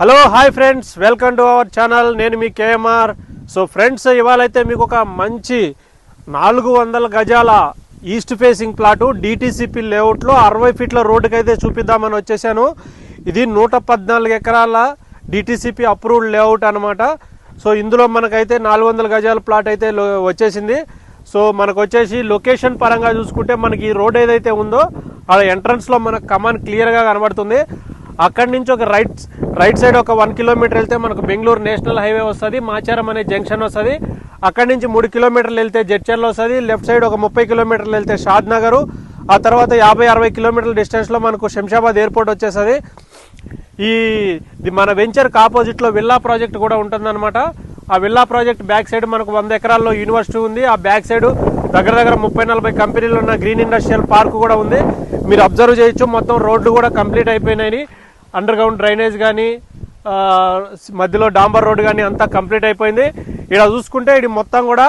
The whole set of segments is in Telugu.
Hello hi friends welcome to our channel నేను మీ K M R. So friends ఇవాళైతే మీకు ఒక మంచి నాలుగు వందల గజాల ఈస్ట్ ఫేసింగ్ ప్లాటు డిటీసీపీ లేఅవుట్లో అరవై ఫీట్ల రోడ్డుకి అయితే చూపిద్దామని వచ్చేసాను. ఇది నూట పద్నాలుగు ఎకరాల డిటీసీపీ అప్రూవ్డ్ లేఅవుట్ అనమాట సో ఇందులో మనకైతే నాలుగు వందల గజాల ప్లాట్ అయితే వచ్చేసింది. సో మనకు వచ్చేసి లొకేషన్ పరంగా చూసుకుంటే మనకి ఈ రోడ్ ఏదైతే ఉందో ఆ ఎంట్రన్స్లో మనకు కమాన్ క్లియర్గా కనబడుతుంది. అక్కడి నుంచి ఒక రైట్ రైట్ సైడ్ ఒక వన్ కిలోమీటర్ వెళ్తే మనకు బెంగళూరు నేషనల్ హైవే వస్తుంది మాచారం అనే జంక్షన్ వస్తుంది. అక్కడి నుంచి మూడు కిలోమీటర్లు వెళ్తే జడ్చర్లు వస్తుంది లెఫ్ట్ సైడ్ ఒక ముప్పై కిలోమీటర్లు వెళ్తే షాద్ నగరు ఆ తర్వాత యాభై అరవై కిలోమీటర్ల డిస్టెన్స్లో మనకు శంషాబాద్ ఎయిర్పోర్ట్ వచ్చేస్తుంది. ఈ ఇది మన వెంచర్కి ఆపోజిట్లో విల్లా ప్రాజెక్ట్ కూడా ఉంటుందన్నమాట. ఆ విల్లా ప్రాజెక్ట్ బ్యాక్ సైడ్ మనకు వంద ఎకరాల్లో యూనివర్సిటీ ఉంది. ఆ బ్యాక్ సైడ్ దగ్గర దగ్గర ముప్పై నలభై కంపెనీలు ఉన్న గ్రీన్ ఇండస్ట్రియల్ పార్క్ కూడా ఉంది. మీరు అబ్జర్వ్ చేయొచ్చు మొత్తం రోడ్లు కూడా కంప్లీట్ అయిపోయినాయి. అండర్ గ్రౌండ్ డ్రైనేజ్ కానీ మధ్యలో డాంబర్ రోడ్ కానీ అంతా కంప్లీట్ అయిపోయింది. ఇక్కడ చూసుకుంటే ఇది మొత్తం కూడా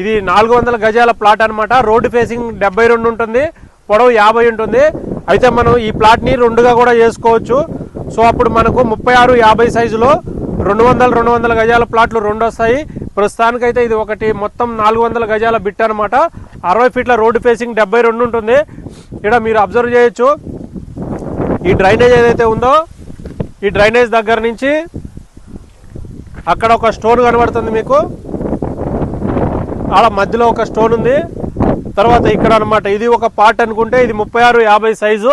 ఇది నాలుగు వందల గజాల ప్లాట్ అన్నమాట. రోడ్డు ఫేసింగ్ డెబ్బై రెండు ఉంటుంది పొడవు యాభై ఉంటుంది. అయితే మనం ఈ ప్లాట్ని రెండుగా కూడా చేసుకోవచ్చు. సో అప్పుడు మనకు ముప్పై ఆరు యాభై సైజులో రెండు వందల రెండు వందల గజాల ప్లాట్లు రెండు వస్తాయి. ప్రస్తుతానికైతే ఇది ఒకటి మొత్తం నాలుగు వందల గజాల బిట్ అనమాట అరవై ఫీట్ల రోడ్డు ఫేసింగ్ డెబ్బై రెండు ఉంటుంది. ఇక్కడ మీరు అబ్జర్వ్ చేయొచ్చు. ఈ డ్రైనేజ్ ఏదైతే ఉందో ఈ డ్రైనేజ్ దగ్గర నుంచి అక్కడ ఒక స్టోన్ కనబడుతుంది మీకు. ఆడ మధ్యలో ఒక స్టోన్ ఉంది. తర్వాత ఇక్కడ అన్నమాట ఇది ఒక పార్ట్ అనుకుంటే ఇది ముప్పై ఆరు యాభై సైజు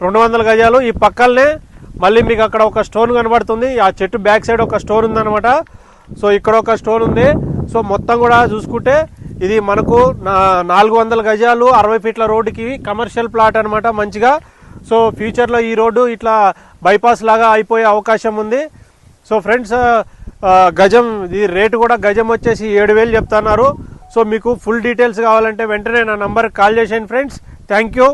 రెండు వందల గజాలు. ఈ పక్కలనే మళ్ళీ మీకు అక్కడ ఒక స్టోన్ కనబడుతుంది. ఆ చెట్టు బ్యాక్ సైడ్ ఒక స్టోన్ ఉందన్నమాట. సో ఇక్కడ ఒక స్టోన్ ఉంది. సో మొత్తం కూడా చూసుకుంటే ఇది మనకు నా- నాలుగు వందల గజాలు అరవై ఫీట్ల రోడ్డుకి కమర్షియల్ ప్లాట్ అన్నమాట. మంచిగా సో ఫ్యూచర్లో ఈ రోడ్డు ఇట్లా బైపాస్ లాగా అయిపోయే అవకాశం ఉంది. సో ఫ్రెండ్స్ గజం ఈ రేటు కూడా గజం వచ్చేసి ఏడు వేలు చెప్తున్నారు. సో మీకు ఫుల్ డీటెయిల్స్ కావాలంటే వెంటనే నా నంబర్కి కాల్ చేసేయండి ఫ్రెండ్స్. Thank you.